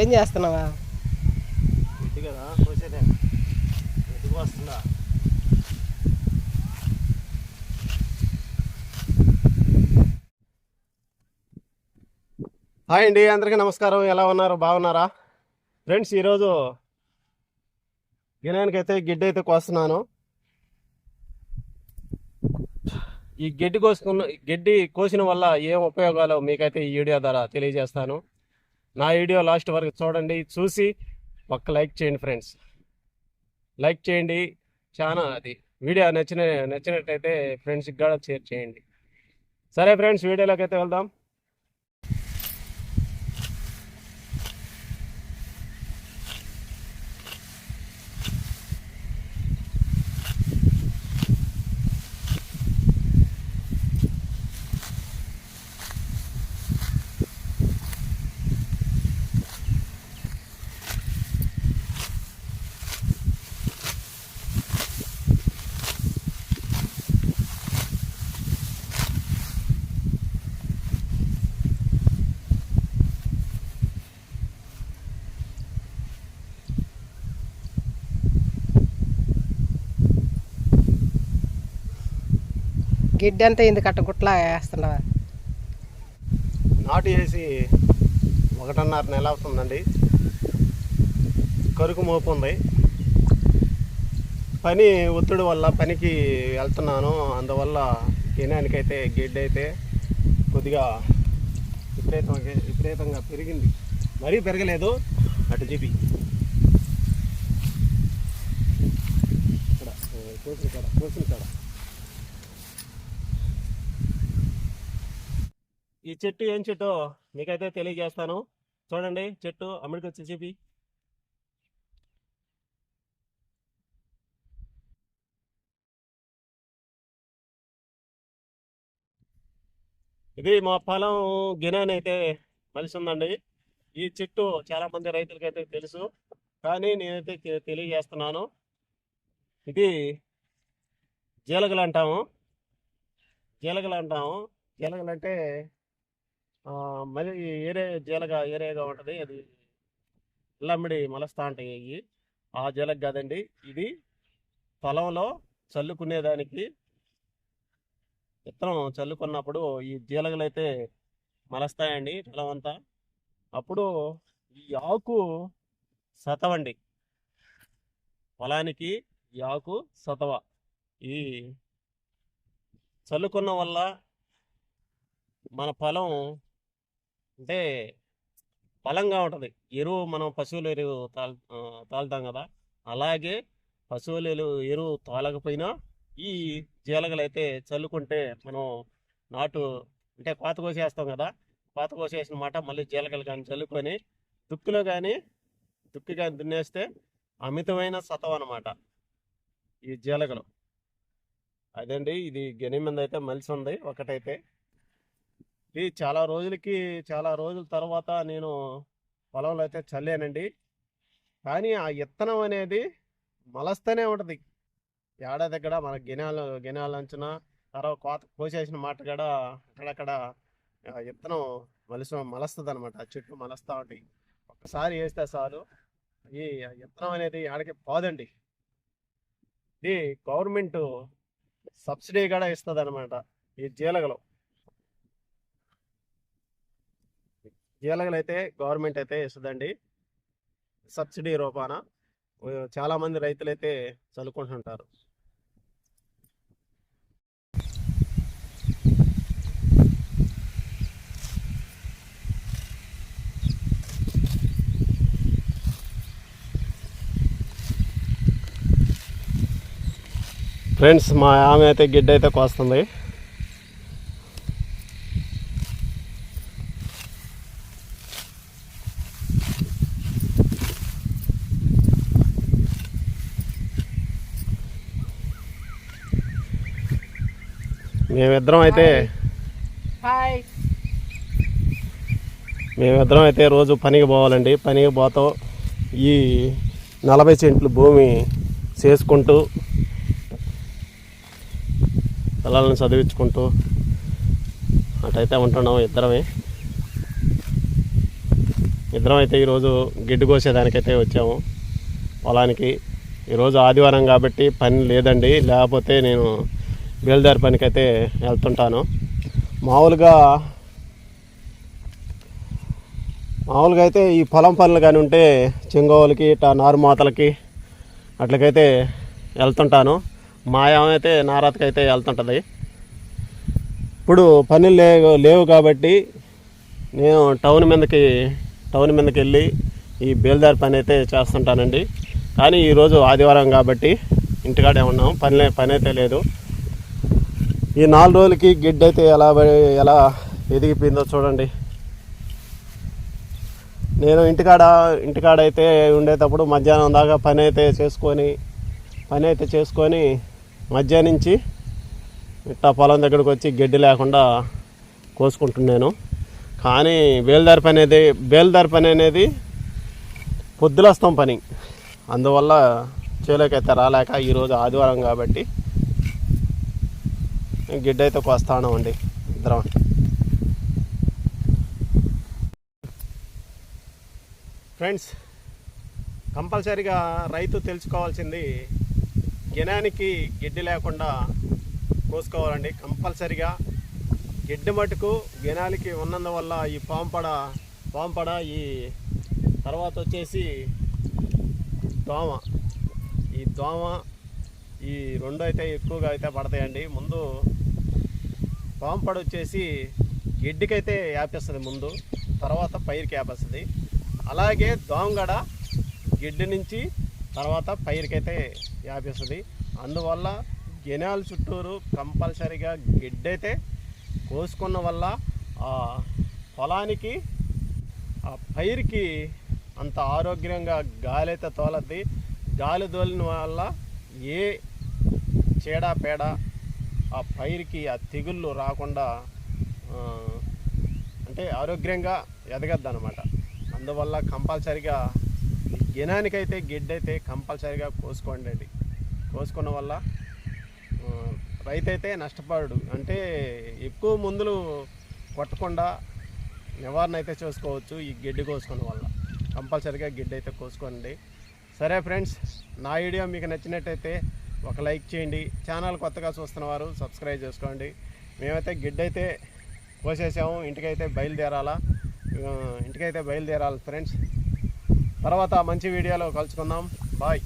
ఏం చేస్తున్నావా? హాయ్ అండి అందరికీ నమస్కారం. ఎలా ఉన్నారు? బాగున్నారా? ఫ్రెండ్స్ ఈరోజు గినానికి అయితే గిడ్డ అయితే కోస్తున్నాను. ఈ గడ్డి కోసుకున్న గడ్డి కోసిన వల్ల ఏం ఉపయోగాలు మీకైతే ఈ వీడియో ద్వారా తెలియజేస్తాను. నా వీడియో లాస్ట్ వరకు చూడండి చూసి ఒక్క లైక్ చేయండి ఫ్రెండ్స్. లైక్ చేయండి చాలా అది. వీడియో నచ్చిన నచ్చినట్టయితే ఫ్రెండ్స్కి కూడా షేర్ చేయండి. సరే ఫ్రెండ్స్ వీడియోలోకి అయితే వెళ్దాం. గిడ్డి అంతా ఎందుకు అట్ట గుట్లా వేస్తున్నావా? నాటు వేసి ఒకటిన్నర నెల అవుతుందండి. కరుకు మోపు ఉంది. పని ఒత్తిడి వల్ల పనికి వెళ్తున్నాను. అందువల్ల తినడానికైతే గిడ్డ అయితే కొద్దిగా విపరీతంగా విపరీతంగా పెరిగింది. మరీ పెరగలేదు. అటు చెప్పి ఇక్కడ కోసిన కాడ కోసిన కాడ. ఈ చెట్టు ఏం చెట్టు మీకైతే తెలియజేస్తాను. చూడండి చెట్టు అమ్మడికి వచ్చి చెప్పి ఇది మా పొలం గినాని అయితే మలిసి ఉందండి. ఈ చెట్టు చాలా మంది అయితే తెలుసు. కానీ నేనైతే తెలియజేస్తున్నాను. ఇది జీలగలు అంటాము. జీలగలు అంటాము. జీలగలు అంటే మరి ఏరే జీలగ ఏరేగా ఉంటుంది. అది ఇల్లమ్మిడి మలస్తా ఉంటాయి ఇవి ఆ జీలగ కాదండి. ఇది పొలంలో చల్లుకునేదానికి విత్తనం చల్లుకున్నప్పుడు ఈ జీలగలు అయితే మలస్తాయండి పొలం అంతా అప్పుడు ఈ ఆకు సతవండి. పొలానికి ఈ ఆకు సతవ. ఈ చల్లుకున్న వల్ల మన పొలం అంటే బలంగా ఉంటుంది. ఎరువు మనం పశువుల ఎరువు తాల్ తాలుతాం కదా. అలాగే పశువుల ఎరువు ఎరువు తాలకపోయినా ఈ జీలగలు అయితే చల్లుకుంటే మనం నాటు అంటే కోత కోసేస్తాం కదా. కోత కోసేసిన మాట మళ్ళీ జీలగలు కానీ చల్లుకొని దుక్కులో కానీ దుక్కి కానీ దున్నేస్తే అమితమైన సతం అన్నమాట ఈ జీలగలు. అదండి ఇది గెనిమింద అయితే మలిసి ఉంది ఒకటైతే ఇది చాలా రోజులకి చాలా రోజుల తర్వాత నేను పొలంలో అయితే చల్లానండి. కానీ ఆ విత్తనం అనేది మలస్తూనే ఉంటుంది. ఏడాది దగ్గర మన గినాలు గినాలంచిన తర్వాత కోత కోసేసిన మాట కూడా అక్కడక్కడ ఇత్తనం విత్తనం మలస్తుంది అనమాట ఆ చెట్టు మలస్తూ ఉంటాయి. ఒక్కసారి వేస్తే చాలు. ఈ ఇత్తనం విత్తనం అనేది ఆడకి పోదండి. ఇది గవర్నమెంట్ సబ్సిడీ కూడా ఇస్తుంది అనమాట ఈ జీలగలు. జీలగలు అయితే గవర్నమెంట్ అయితే ఇస్తుందండి సబ్సిడీ రూపాన చాలామంది రైతులు అయితే చల్లుకుంటుంటారు ఫ్రెండ్స్ మా ఆమె అయితే గిడ్డ అయితే కోస్తుంది. మేమిద్దరం అయితే హాయ్. మేమిద్దరం అయితే రోజు పనికి పోవాలండి. పనికి పోతాం ఈ నలభై సెంట్లు భూమి చేసుకుంటూ పిల్లల్ని చదివించుకుంటూ అటైతే ఉంటున్నాం ఇద్దరమే. ఇద్దరం అయితే ఈరోజు గిడ్డు కోసేదానికైతే వచ్చాము. పొలానికి ఈరోజు ఆదివారం కాబట్టి పని లేదండి. లేకపోతే నేను బేల్దారి పనికైతే వెళ్తుంటాను. మామూలుగా మామూలుగా అయితే ఈ పొలం పనులు కానీ ఉంటే చెంగోవులకి ఇట్లా నారుమాతలకి అట్లకైతే వెళ్తుంటాను. మా అయితే నారాతకైతే వెళ్తుంటుంది. ఇప్పుడు పనులు లేవు లేవు కాబట్టి నేను టౌన్ మీదకి టౌన్ మీదకి వెళ్ళి ఈ బేల్దారి పని అయితే చేస్తుంటానండి. కానీ ఈరోజు ఆదివారం కాబట్టి ఇంటికాడే ఉన్నాం. పని పని అయితే లేదు. ఈ నాలుగు రోజులకి గిడ్డ అయితే ఎలా పడి- ఎలా ఎదిగిపోయిందో చూడండి. నేను ఇంటికాడ ఇంటికాడ అయితే ఉండేటప్పుడు మధ్యాహ్నం దాకా పని అయితే చేసుకొని పని అయితే చేసుకొని మధ్యాహ్నం నుంచి ఇట్టా పొలం దగ్గరకు వచ్చి గడ్డి లేకుండా కోసుకుంటున్నాను. కానీ బేల్దారి పని అనేది బేల్దారి పని అనేది పొద్దులస్తాం పని. అందువల్ల చేలోకైతే రాలేక ఈరోజు ఆదివారం కాబట్టి గిడ్డ అయితే కోస్తాను అండి. ఇద్దరం. ఫ్రెండ్స్ కంపల్సరీగా రైతు తెలుసుకోవాల్సింది గినానికి గిడ్డి లేకుండా కోసుకోవాలండి. కంపల్సరీగా గిడ్డి మటుకు గినానికి ఉన్నందువల్ల ఈ పాంపడ పాంపడ ఈ తర్వాత వచ్చేసి దోమ. ఈ దోమ ఈ రెండు అయితే ఎక్కువగా అయితే పడతాయండి. ముందు పాంపడు వచ్చేసి గిడ్డికైతే యాపేస్తుంది ముందు తర్వాత పైరుకి యాపేస్తుంది అలాగే దోమగడ గిడ్డి నుంచి తర్వాత పైరుకైతే యాపేస్తుంది అందువల్ల గెనాల చుట్టూరు కంపల్సరీగా గిడ్డైతే కోసుకున్న వల్ల ఆ పొలానికి ఆ పైరుకి అంత ఆరోగ్యంగా గాలి అయితే తోలద్ది. గాలి తోలిన వల్ల ఏ చీడ పేడ ఆ పైరుకి ఆ తెగుళ్ళు రాకుండా అంటే ఆరోగ్యంగా ఎదగద్దు అనమాట అందువల్ల కంపల్సరిగా గినానికైతే గిడ్డైతే కంపల్సరిగా కోసుకోండి అండి కోసుకున్న వల్ల రైతైతే నష్టపడు. అంటే ఎక్కువ మందులు కొట్టకుండా నివారణ అయితే చేసుకోవచ్చు ఈ గిడ్డి కోసుకున్న వల్ల. కంపల్సరిగా గిడ్డి అయితే కోసుకోండి. సరే ఫ్రెండ్స్ నా వీడియో మీకు నచ్చినట్టయితే ఒక లైక్ చేయండి. ఛానల్ కొత్తగా చూస్తున్న వారు సబ్స్క్రైబ్ చేసుకోండి. మేమైతే గిడ్డైతే కోసేసాము. ఇంటికైతే బయలుదేరాలా? ఇంటికైతే బయలుదేరాలి ఫ్రెండ్స్. తర్వాత మంచి వీడియోలో కలుసుకుందాం. బాయ్.